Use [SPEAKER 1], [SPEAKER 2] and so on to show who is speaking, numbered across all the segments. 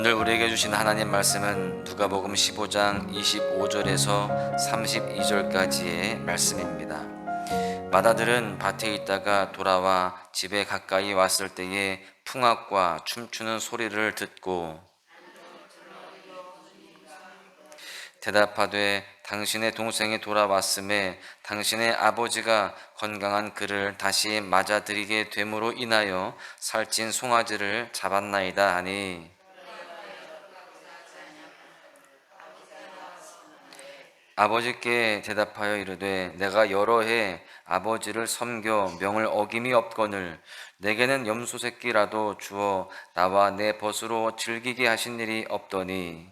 [SPEAKER 1] 오늘 우리에게 주신 하나님 말씀은 누가복음 15장 25절에서 32절까지의 말씀입니다. 마다들은 밭에 있다가 돌아와 집에 가까이 왔을 때에 풍악과 춤추는 소리를 듣고 대답하되 당신의 동생이 돌아왔음에 당신의 아버지가 건강한 그를 다시 맞아들이게 됨으로 인하여 살찐 송아지를 잡았나이다 하니 아버지께 대답하여 이르되 내가 여러 해 아버지를 섬겨 명을 어김이 없거늘 내게는 염소 새끼라도 주어 나와 내 벗으로 즐기게 하신 일이 없더니.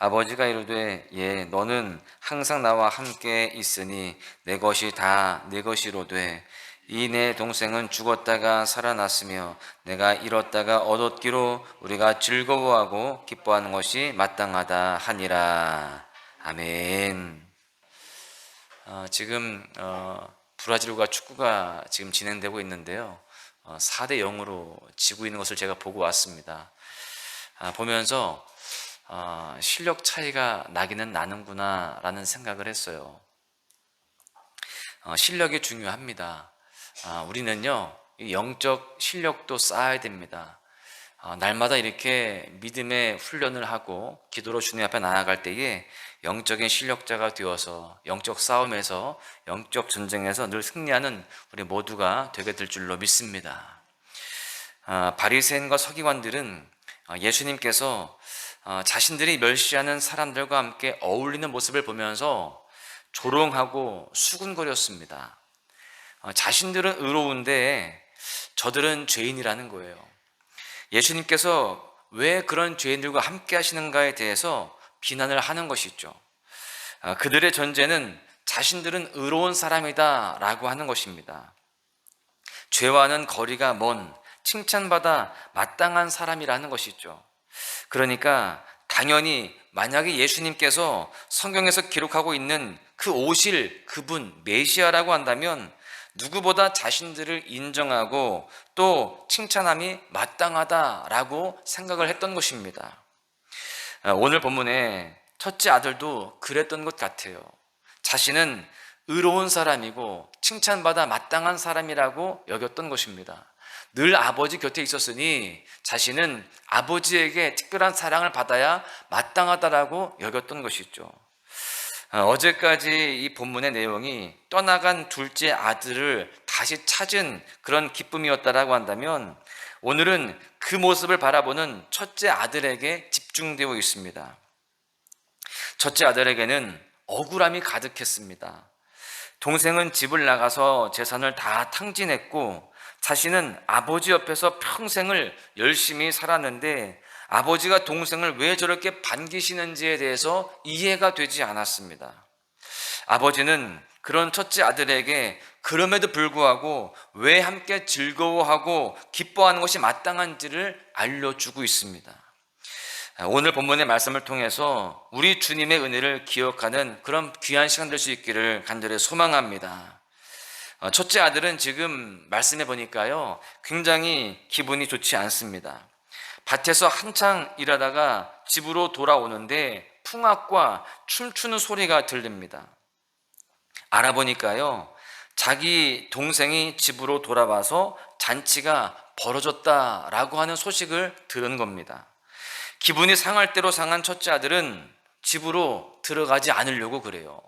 [SPEAKER 1] 아버지가 이르되 예 너는 항상 나와 함께 있으니 내 것이 다 내 것이로되 이 내 동생은 죽었다가 살아났으며 내가 잃었다가 얻었기로 우리가 즐거워하고 기뻐하는 것이 마땅하다 하니라 아멘. 어, 지금 어, 브라질과 축구가 지금 진행되고 있는데요. 어, 4대 0으로 지고 있는 것을 제가 보고 왔습니다. 아, 보면서 어, 실력 차이가 나기는 나는구나라는 생각을 했어요. 어, 실력이 중요합니다. 아, 우리는요, 이 영적 실력도 쌓아야 됩니다. 어, 날마다 이렇게 믿음의 훈련을 하고 기도로 주님 앞에 나아갈 때에 영적인 실력자가 되어서 영적 싸움에서 영적 전쟁에서 늘 승리하는 우리 모두가 되게 될 줄로 믿습니다. 아, 바리새인과 서기관들은 어, 예수님께서 어, 자신들이 멸시하는 사람들과 함께 어울리는 모습을 보면서 조롱하고 수군거렸습니다. 어, 자신들은 의로운데 저들은 죄인이라는 거예요. 예수님께서 왜 그런 죄인들과 함께 하시는가에 대해서 비난을 하는 것이죠. 어, 그들의 전제는 자신들은 의로운 사람이다 라고 하는 것입니다. 죄와는 거리가 먼 칭찬받아 마땅한 사람이라는 것이죠. 그러니까 당연히 만약에 예수님께서 성경에서 기록하고 있는 그 오실 그분 메시아라고 한다면 누구보다 자신들을 인정하고 또 칭찬함이 마땅하다라고 생각을 했던 것입니다. 아, 오늘 본문에 첫째 아들도 그랬던 것 같아요. 자신은 의로운 사람이고 칭찬받아 마땅한 사람이라고 여겼던 것입니다. 늘 아버지 곁에 있었으니 자신은 아버지에게 특별한 사랑을 받아야 마땅하다라고 여겼던 것이죠. 어, 어제까지 이 본문의 내용이 떠나간 둘째 아들을 다시 찾은 그런 기쁨이었다라고 한다면 오늘은 그 모습을 바라보는 첫째 아들에게 집중되어 있습니다. 첫째 아들에게는 억울함이 가득했습니다. 동생은 집을 나가서 재산을 다 탕진했고 자신은 아버지 옆에서 평생을 열심히 살았는데 아버지가 동생을 왜 저렇게 반기시는지에 대해서 이해가 되지 않았습니다. 아버지는 그런 첫째 아들에게 그럼에도 불구하고 왜 함께 즐거워하고 기뻐하는 것이 마땅한지를 알려주고 있습니다. 오늘 본문의 말씀을 통해서 우리 주님의 은혜를 기억하는 그런 귀한 시간 될 수 있기를 간절히 소망합니다. 어, 첫째 아들은 지금 말씀해 보니까요, 굉장히 기분이 좋지 않습니다. 밭에서 한창 일하다가 집으로 돌아오는데 풍악과 춤추는 소리가 들립니다. 알아보니까요, 자기 동생이 집으로 돌아와서 잔치가 벌어졌다라고 하는 소식을 들은 겁니다. 기분이 상할 대로 상한 첫째 아들은 집으로 들어가지 않으려고 그래요.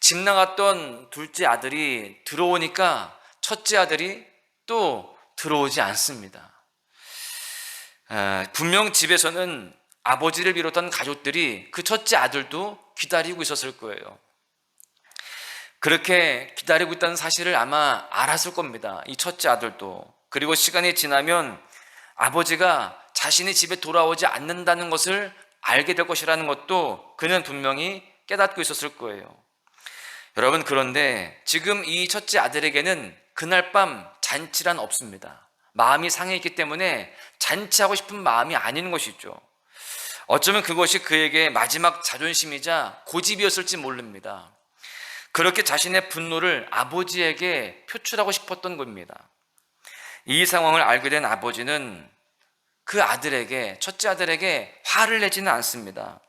[SPEAKER 1] 집 나갔던 둘째 아들이 들어오니까 첫째 아들이 또 들어오지 않습니다. 분명 집에서는 아버지를 비롯한 가족들이 그 첫째 아들도 기다리고 있었을 거예요. 그렇게 기다리고 있다는 사실을 아마 알았을 겁니다. 이 첫째 아들도. 그리고 시간이 지나면 아버지가 자신이 집에 돌아오지 않는다는 것을 알게 될 것이라는 것도 그는 분명히 깨닫고 있었을 거예요. 여러분, 그런데 지금 이 첫째 아들에게는 그날 밤 잔치란 없습니다. 마음이 상해 있기 때문에 잔치하고 싶은 마음이 아닌 것이죠. 어쩌면 그것이 그에게 마지막 자존심이자 고집이었을지 모릅니다. 그렇게 자신의 분노를 아버지에게 표출하고 싶었던 겁니다. 이 상황을 알게 된 아버지는 그 아들에게, 첫째 아들에게 화를 내지는 않습니다.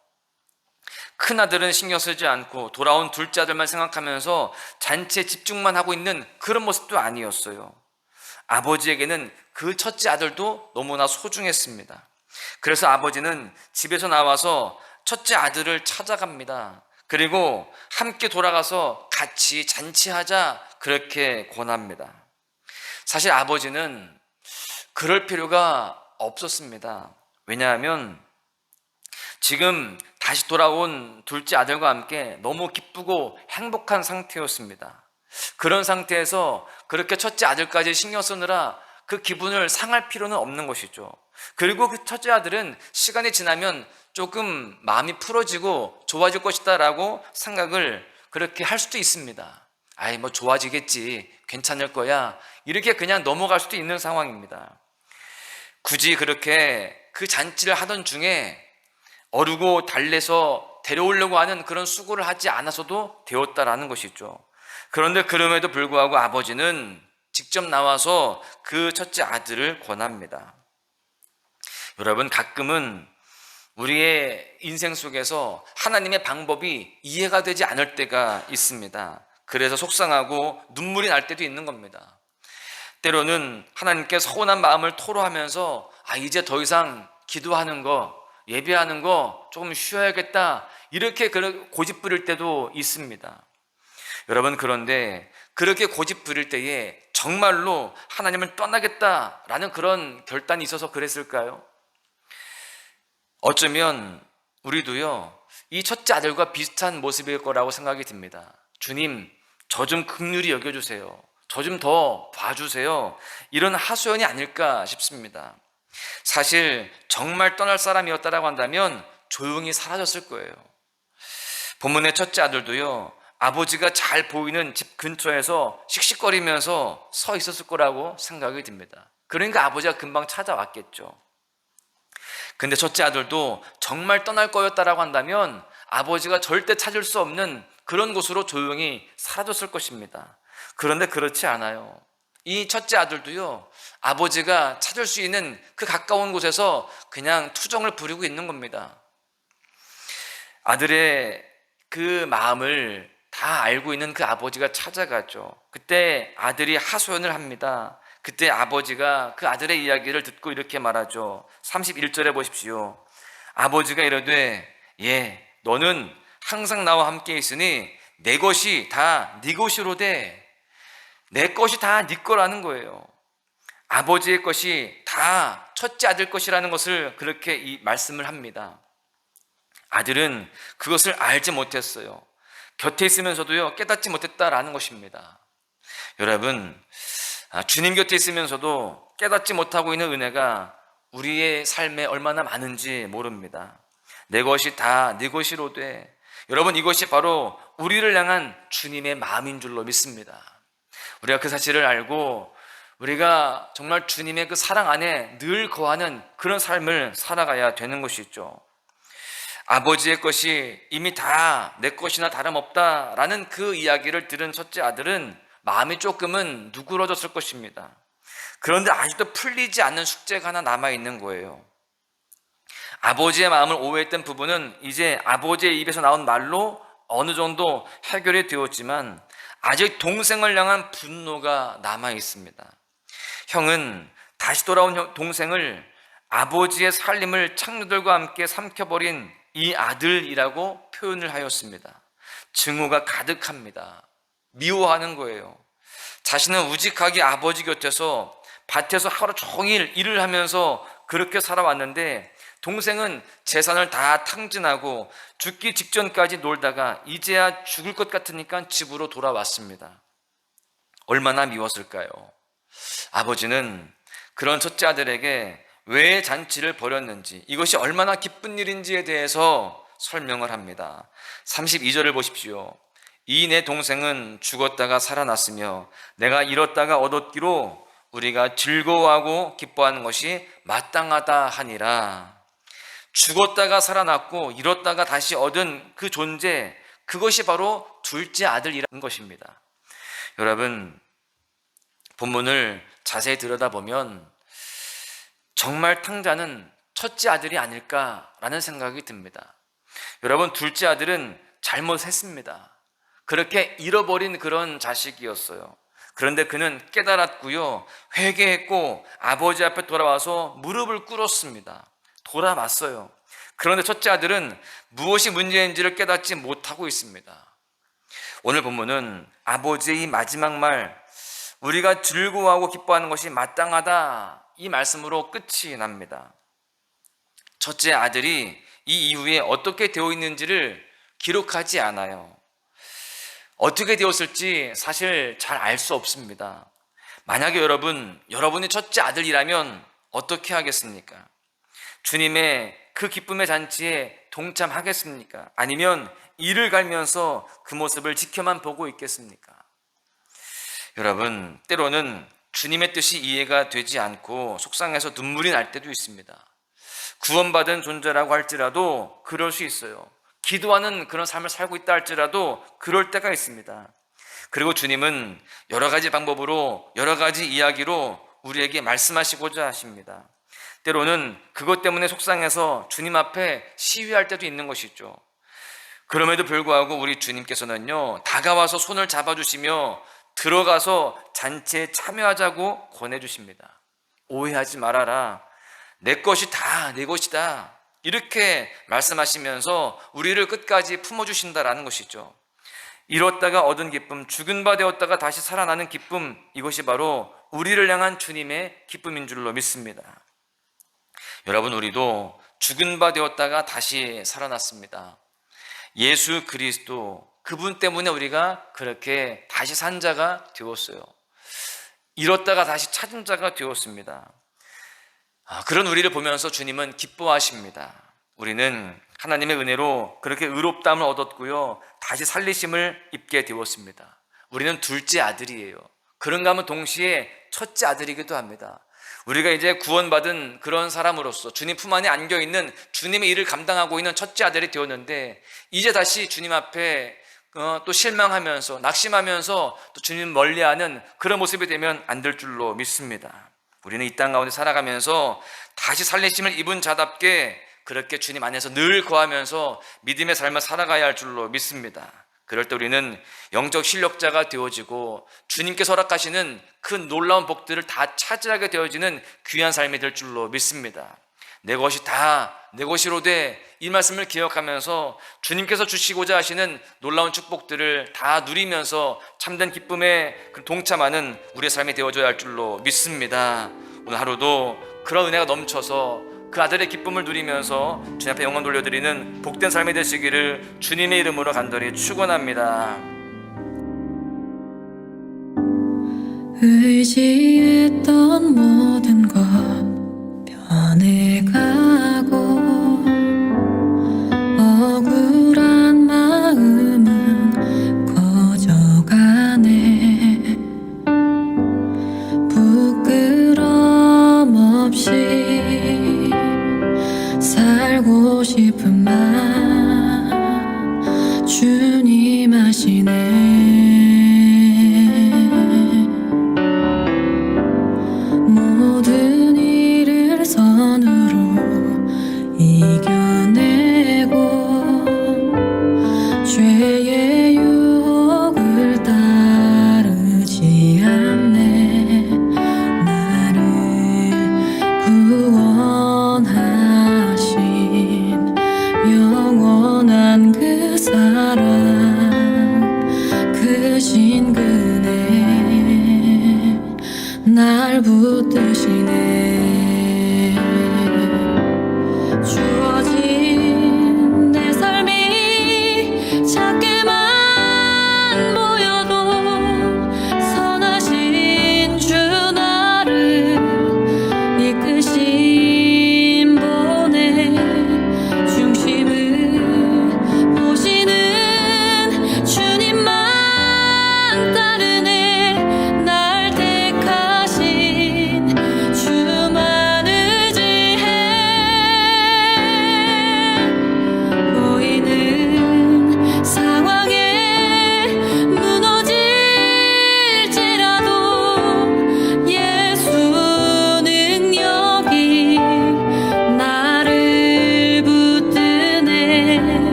[SPEAKER 1] 큰 아들은 신경 쓰지 않고 돌아온 둘째 아들만 생각하면서 잔치에 집중만 하고 있는 그런 모습도 아니었어요. 아버지에게는 그 첫째 아들도 너무나 소중했습니다. 그래서 아버지는 집에서 나와서 첫째 아들을 찾아갑니다. 그리고 함께 돌아가서 같이 잔치하자 그렇게 권합니다. 사실 아버지는 그럴 필요가 없었습니다. 왜냐하면 지금 다시 돌아온 둘째 아들과 함께 너무 기쁘고 행복한 상태였습니다. 그런 상태에서 그렇게 첫째 아들까지 신경 쓰느라 그 기분을 상할 필요는 없는 것이죠. 그리고 그 첫째 아들은 시간이 지나면 조금 마음이 풀어지고 좋아질 것이다라고 생각을 그렇게 할 수도 있습니다. 아이, 뭐 좋아지겠지. 괜찮을 거야. 이렇게 그냥 넘어갈 수도 있는 상황입니다. 굳이 그렇게 그 잔치를 하던 중에 어르고 달래서 데려오려고 하는 그런 수고를 하지 않아서도 되었다라는 것이죠. 그런데 그럼에도 불구하고 아버지는 직접 나와서 그 첫째 아들을 권합니다. 여러분, 가끔은 우리의 인생 속에서 하나님의 방법이 이해가 되지 않을 때가 있습니다. 그래서 속상하고 눈물이 날 때도 있는 겁니다. 때로는 하나님께 서운한 마음을 토로하면서 아, 이제 더 이상 기도하는 거, 예배하는 거 조금 쉬어야겠다. 이렇게 고집 부릴 때도 있습니다. 여러분, 그런데 그렇게 고집 부릴 때에 정말로 하나님을 떠나겠다라는 그런 결단이 있어서 그랬을까요? 어쩌면 우리도요, 이 첫째 아들과 비슷한 모습일 거라고 생각이 듭니다. 주님, 저 좀 극률이 여겨주세요. 저 좀 더 봐주세요. 이런 하소연이 아닐까 싶습니다. 사실 정말 떠날 사람이었다라고 한다면 조용히 사라졌을 거예요. 본문의 첫째 아들도요, 아버지가 잘 보이는 집 근처에서 씩씩거리면서 서 있었을 거라고 생각이 듭니다. 그러니까 아버지가 금방 찾아왔겠죠. 근데 첫째 아들도 정말 떠날 거였다라고 한다면 아버지가 절대 찾을 수 없는 그런 곳으로 조용히 사라졌을 것입니다. 그런데 그렇지 않아요. 이 첫째 아들도요, 아버지가 찾을 수 있는 그 가까운 곳에서 그냥 투정을 부리고 있는 겁니다. 아들의 그 마음을 다 알고 있는 그 아버지가 찾아가죠. 그때 아들이 하소연을 합니다. 그때 아버지가 그 아들의 이야기를 듣고 이렇게 말하죠. 31절에 보십시오. 아버지가 이러되 예, 너는 항상 나와 함께 있으니 내 것이 다 네 것이로 돼. 내 것이 다 네 거라는 거예요. 아버지의 것이 다 첫째 아들 것이라는 것을 그렇게 이 말씀을 합니다. 아들은 그것을 알지 못했어요. 곁에 있으면서도요, 깨닫지 못했다라는 것입니다. 여러분, 아, 주님 곁에 있으면서도 깨닫지 못하고 있는 은혜가 우리의 삶에 얼마나 많은지 모릅니다. 내 것이 다네 것이로 돼. 여러분, 이것이 바로 우리를 향한 주님의 마음인 줄로 믿습니다. 우리가 그 사실을 알고 우리가 정말 주님의 그 사랑 안에 늘 거하는 그런 삶을 살아가야 되는 것이죠. 아버지의 것이 이미 다 내 것이나 다름없다라는 그 이야기를 들은 첫째 아들은 마음이 조금은 누그러졌을 것입니다. 그런데 아직도 풀리지 않는 숙제가 하나 남아 있는 거예요. 아버지의 마음을 오해했던 부분은 이제 아버지의 입에서 나온 말로 어느 정도 해결이 되었지만 아직 동생을 향한 분노가 남아 있습니다. 형은 다시 돌아온 동생을 아버지의 살림을 창녀들과 함께 삼켜버린 이 아들이라고 표현을 하였습니다. 증오가 가득합니다. 미워하는 거예요. 자신은 우직하게 아버지 곁에서 밭에서 하루 종일 일을 하면서 그렇게 살아왔는데 동생은 재산을 다 탕진하고 죽기 직전까지 놀다가 이제야 죽을 것 같으니까 집으로 돌아왔습니다. 얼마나 미웠을까요? 아버지는 그런 첫째 아들에게 왜 잔치를 벌였는지 이것이 얼마나 기쁜 일인지에 대해서 설명을 합니다. 32절을 보십시오. 이 내 동생은 죽었다가 살아났으며 내가 잃었다가 얻었기로 우리가 즐거워하고 기뻐하는 것이 마땅하다 하니라. 죽었다가 살아났고 잃었다가 다시 얻은 그 존재, 그것이 바로 둘째 아들이라는 것입니다. 여러분, 본문을 자세히 들여다보면 정말 탕자는 첫째 아들이 아닐까라는 생각이 듭니다. 여러분, 둘째 아들은 잘못했습니다. 그렇게 잃어버린 그런 자식이었어요. 그런데 그는 깨달았고요. 회개했고 아버지 앞에 돌아와서 무릎을 꿇었습니다. 돌아왔어요. 그런데 첫째 아들은 무엇이 문제인지를 깨닫지 못하고 있습니다. 오늘 본문은 아버지의 마지막 말, 우리가 즐거워하고 기뻐하는 것이 마땅하다. 이 말씀으로 끝이 납니다. 첫째 아들이 이 이후에 어떻게 되어 있는지를 기록하지 않아요. 어떻게 되었을지 사실 잘 알 수 없습니다. 만약에 여러분, 여러분이 첫째 아들이라면 어떻게 하겠습니까? 주님의 그 기쁨의 잔치에 동참하겠습니까? 아니면 이를 갈면서 그 모습을 지켜만 보고 있겠습니까? 여러분, 때로는 주님의 뜻이 이해가 되지 않고 속상해서 눈물이 날 때도 있습니다. 구원받은 존재라고 할지라도 그럴 수 있어요. 기도하는 그런 삶을 살고 있다 할지라도 그럴 때가 있습니다. 그리고 주님은 여러 가지 방법으로 여러 가지 이야기로 우리에게 말씀하시고자 하십니다. 때로는 그것 때문에 속상해서 주님 앞에 시위할 때도 있는 것이죠. 그럼에도 불구하고 우리 주님께서는요, 다가와서 손을 잡아주시며 들어가서 잔치에 참여하자고 권해주십니다. 오해하지 말아라. 내 것이 다 내 것이다. 이렇게 말씀하시면서 우리를 끝까지 품어주신다라는 것이죠. 잃었다가 얻은 기쁨, 죽은 바 되었다가 다시 살아나는 기쁨, 이것이 바로 우리를 향한 주님의 기쁨인 줄로 믿습니다. 여러분, 우리도 죽은 바 되었다가 다시 살아났습니다. 예수 그리스도, 그분 때문에 우리가 그렇게 다시 산 자가 되었어요. 잃었다가 다시 찾은 자가 되었습니다. 아, 그런 우리를 보면서 주님은 기뻐하십니다. 우리는 하나님의 은혜로 그렇게 의롭다함을 얻었고요. 다시 살리심을 입게 되었습니다. 우리는 둘째 아들이에요. 그런가 하면 동시에 첫째 아들이기도 합니다. 우리가 이제 구원받은 그런 사람으로서 주님 품 안에 안겨 있는 주님의 일을 감당하고 있는 첫째 아들이 되었는데 이제 다시 주님 앞에 어, 또 실망하면서 낙심하면서 또 주님 멀리하는 그런 모습이 되면 안 될 줄로 믿습니다. 우리는 이 땅 가운데 살아가면서 다시 살리심을 입은 자답게 그렇게 주님 안에서 늘 거하면서 믿음의 삶을 살아가야 할 줄로 믿습니다. 그럴 때 우리는 영적 실력자가 되어지고 주님께서 허락하시는 그 놀라운 복들을 다 차지하게 되어지는 귀한 삶이 될 줄로 믿습니다. 내 것이 다 내 것이로 돼 이 말씀을 기억하면서 주님께서 주시고자 하시는 놀라운 축복들을 다 누리면서 참된 기쁨에 그 동참하는 우리의 삶이 되어줘야 할 줄로 믿습니다. 오늘 하루도 그런 은혜가 넘쳐서 그 아들의 기쁨을 누리면서 주님 앞에 영광 돌려드리는 복된 삶이 되시기를 주님의 이름으로 간절히 축원합니다.
[SPEAKER 2] 의지했던 모든 것 변해가고 죄의